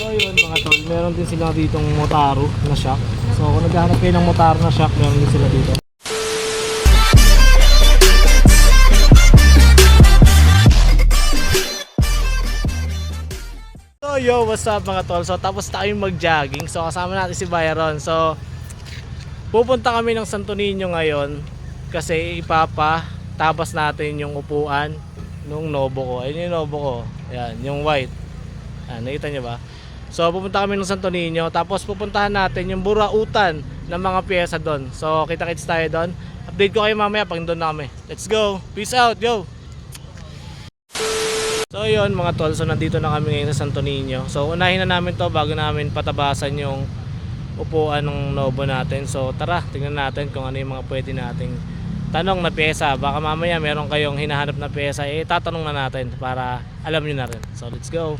So yun mga tol, meron din sila ditong Motaro na shock. So kung naghahanap kayo ng Motaro na shock, meron din sila dito. So yo, what's up mga tol? So tapos tayong mag-jogging. So kasama natin si Byron. So pupunta kami ng Santo Niño ngayon kasi ipapa tabas natin yung upuan nung Nobo ko. Ayun yung Nobo ko. Ayan, yung white. Ah, nakita niyo ba? So pupunta kami ng Santo Niño tapos pupuntahan natin yung burautan ng mga pyesa doon. So kita-kits tayo doon. Update ko kayo mamaya pag doon na kami. Let's go. Peace out, yo. So yun mga tol, so nandito na kami ngayon sa Santo Niño. So unahin na namin to bago namin patabasan yung upuan ng Nobo natin. So tara, tingnan natin kung ano yung mga pwede nating tanong na pyesa. Baka mamaya meron kayong hinahanap na pyesa, eh tatanong na natin para alam nyo na rin. So let's go.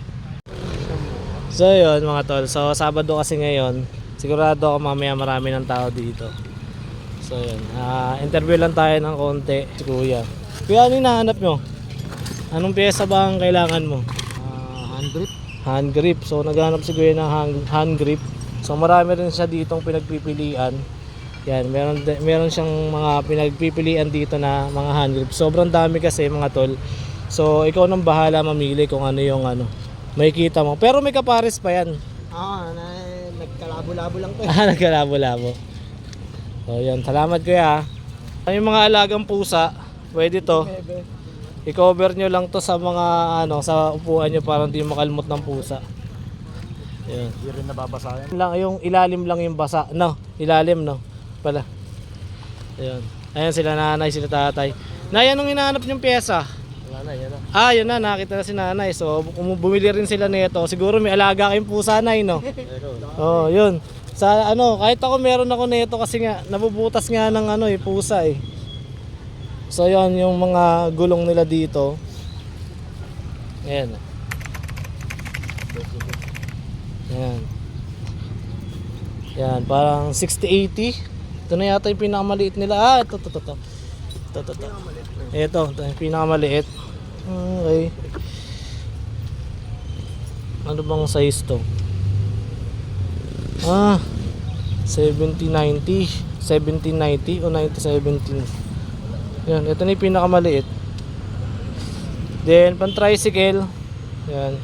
So yun mga tol, so Sabado kasi ngayon, sigurado ako mamaya marami ng tao dito. So yun, ah, interview lang tayo ng konti si Kuya. Kuya, ano hinahanap nyo? Anong pyesa ba ang kailangan mo? Ah, hand grip. Hand grip. So naghanap si Kuya ng hand, hand grip. So marami rin siya ditong pinagpipilian. Yan, meron meron siyang mga pinagpipilian dito na mga hand grip. Sobrang dami kasi mga tol. So ikaw nang bahala mamili kung ano yung ano. Makikita mo. Pero may kapares pa yan. Ah, na, nagkalabo-labo lang to. eh. Ah, nagkalabo-labo. So yan, salamat Kuya. Ano yung mga alagang pusa? Pwede to. I-cover nyo lang to sa mga ano sa upuan nyo para hindi makalmot ng pusa. Yan. Hindi rin nababasa yan. Lang yung ilalim lang yung basa. No, ilalim no. Pala. Ayun. Ayan sila nanay, sila tatay. Nay, anong hinahanap yung pyesa? Wala na, yan na. Ah, yun na, nakita na si nanay. So, bumili rin sila nito, siguro may alaga kayong pusa nay, no? Oh, yun. Sa ano, kahit ako meron ako nito kasi nga nabubutas nga ng ano eh, pusa eh. So yun yung mga gulong nila dito. Ayan. Ayan. Yan, parang 60-80. Ito na yata yung pinakamaliit nila. Ah, ito, ito, ito. Ito, ito, ito. Ito, ito yung pinakamaliit. Okay. Ano bang size to? Ah, 7090, 1790 o 9017. Yan, ito na yung pinakamaliit. Then, pan tricycle. Yan.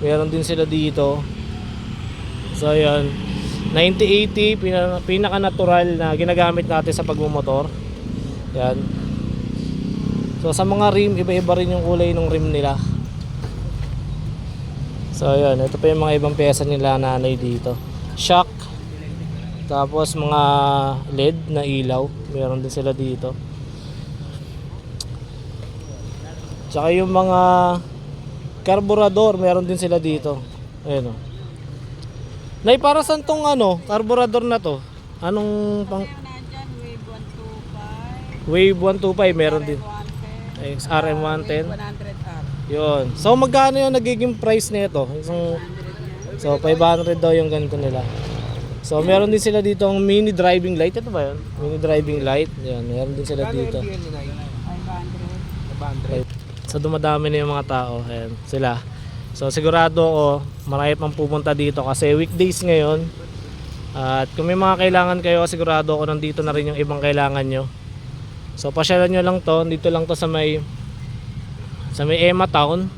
Meron din sila dito. So, yan. 9080, pina, pinaka-natural na ginagamit natin sa pagmumotor. Yan. So, sa mga rim, iba-iba rin yung kulay ng rim nila. So, yan. Ito pa yung mga ibang pyesa nila nanay dito. Shock. Tapos mga LED na ilaw, meron din sila dito. Tsaka yung mga carburador, meron din sila dito. Ayun o. Nay, para saan tong ano, carburador na to? Anong pang... Wave 125, Wave 125 meron din. 110, Ay, RM110. 100R. Yun. So magkano yung nagiging price nito? Isang So 500 daw yung ganito nila. So meron din sila dito ang mini driving light. Ito ba yun? Mini driving light. Yan, meron din sila dito. 500. So dumadami na yung mga tao. Ayan, sila. So sigurado ako marami pang pupunta dito kasi weekdays ngayon. At kung may mga kailangan kayo, sigurado ako nandito na rin yung ibang kailangan nyo. So pasyalan nyo lang to. Dito lang to sa may sa may Emma Town.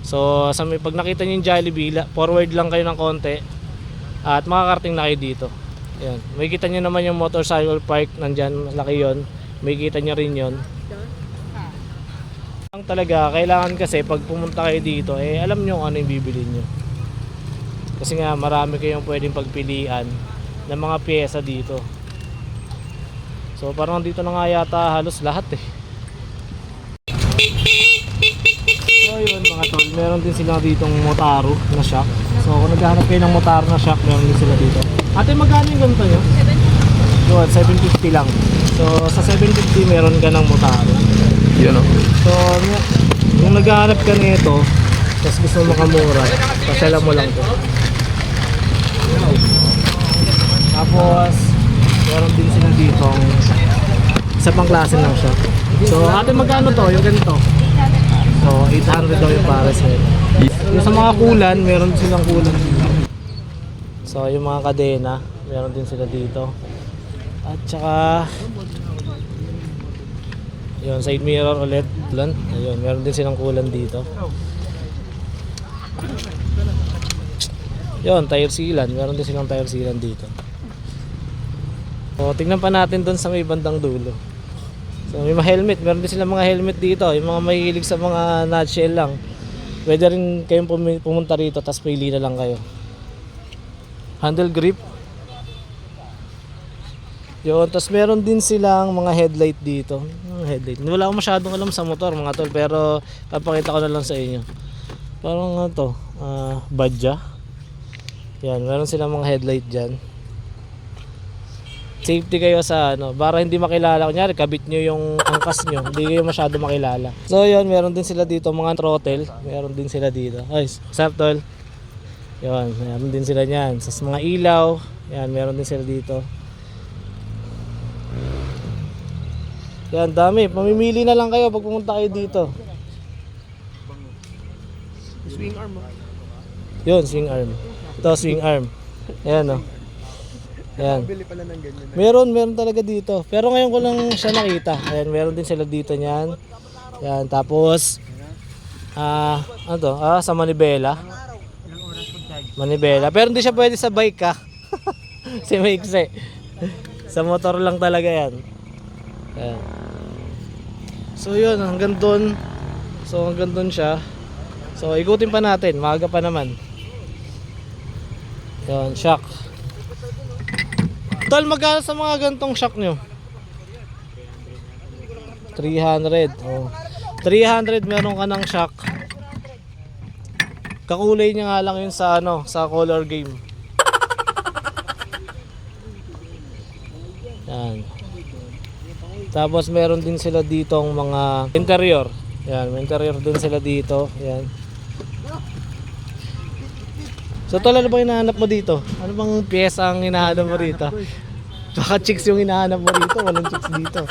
So sa may pag nakita nyo yung Jollibee, forward lang kayo ng konti. At makakarating na kayo dito. Ayan. May kita nyo naman yung motorcycle park. Nandyan, laki yon. May kita nyo rin yon. Ang talaga, kailangan kasi pag pumunta kayo dito, eh alam nyo kung ano yung bibili nyo. Kasi nga marami kayong pwedeng pagpilian ng mga pyesa dito. So parang dito na nga yata halos lahat eh. So yun mga tol, meron din sila ditong Motaro na shock. So kung naghahanap kayo ng Motaro na shock, meron din sila dito. Ate magkano yung ganito nyo? Yun, 750 lang. So sa 750 meron ka ng Motaro. Yun o. So, yung- kung naghahanap ka nito, tapos gusto mo makamura, pasala mo lang to. Tapos, meron din sila dito isa pang klase lang siya. So, ate magkano to? Yung ganito? So, 800 daw yung pares nito. Yung sa mga kulan, meron silang kulan. So yung mga kadena, meron din sila dito. At saka yun, side mirror ulit. Lan. Ayun, meron din silang kulan dito. Yun, tire sealan. Meron din silang tire sealan dito. So, tingnan pa natin doon sa may bandang dulo. So, may mga helmet. Meron din silang mga helmet dito. Yung mga mahilig sa mga nutshell lang. Pwede rin kayong pumunta rito tapos pili na lang kayo. Handle grip. Yun, tapos meron din silang mga headlight dito. Mga headlight. Wala akong masyadong alam sa motor mga tol, pero papakita ko na lang sa inyo. Parang ano to, ah, badja. Yan, meron silang mga headlight dyan. Safety kayo sa ano, para hindi makilala. Kunyari, kabit nyo yung angkas nyo, hindi kayo masyado makilala. So yun, meron din sila dito, mga throttle. Meron din sila dito. Ay, what's up tol? Yun, meron din sila niyan. Sa mga ilaw, yan, meron din sila dito. Yan, dami. Mamimili na lang kayo pag pumunta kayo dito. Swing arm mo. Yun, swing arm. Ito, swing arm. Ayan, oh. Ayan. Bili pala ng ganyan. Meron, meron talaga dito. Pero ngayon ko lang siya nakita. Ayan, meron din sila dito niyan. Ayan, tapos, ah, ano to? Ah, sa Manibela. Manibela. Pero hindi siya pwede sa bike, ha? si Maikse. sa motor lang talaga yan. Ayan. So yun, hanggang doon. So hanggang doon siya. So ikutin pa natin, maaga pa naman. Yun, shock. Tol, magkano sa mga gantong shock nyo? 300. Oh. 300 meron ka ng shock. Kakulay niya nga lang yun sa ano, sa color game. Yan. Tapos meron din sila ditong mga interior. Yan, may interior din sila dito. Yan. So tol, ano bang hinahanap mo dito? Ano bang pyesa ang hinahanap mo rito? Baka chicks yung hinahanap mo rito, walang chicks dito.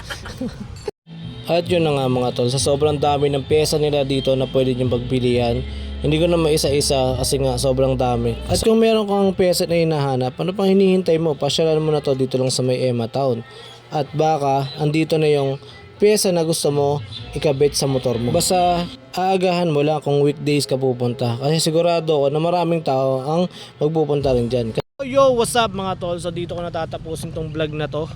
At yun na nga mga tol, sa sobrang dami ng pyesa nila dito na pwede niyong pagpilian, hindi ko na maisa-isa kasi nga sobrang dami. At kung meron kang pyesa na hinahanap, ano pang hinihintay mo? Pasyalan mo na to dito lang sa may Emma Town. At baka, andito na yung pyesa na gusto mo ikabit sa motor mo. Basta aagahan mo lang kung weekdays ka pupunta. Kasi sigurado ako na maraming tao ang magpupunta rin dyan. Yo, what's up mga tol? So dito ko natatapusin tong vlog na to.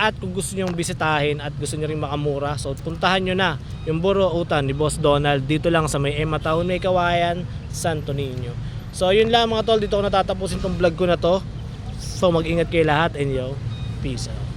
At kung gusto nyo bisitahin at gusto nyo rin makamura, so puntahan nyo na yung Buro Utan ni Boss Donald dito lang sa may Emma Town, may Kawayan, Santo Niño. So yun lang mga tol, dito ko natatapusin tong vlog ko na to. So mag-ingat kayo lahat and yo, peace out.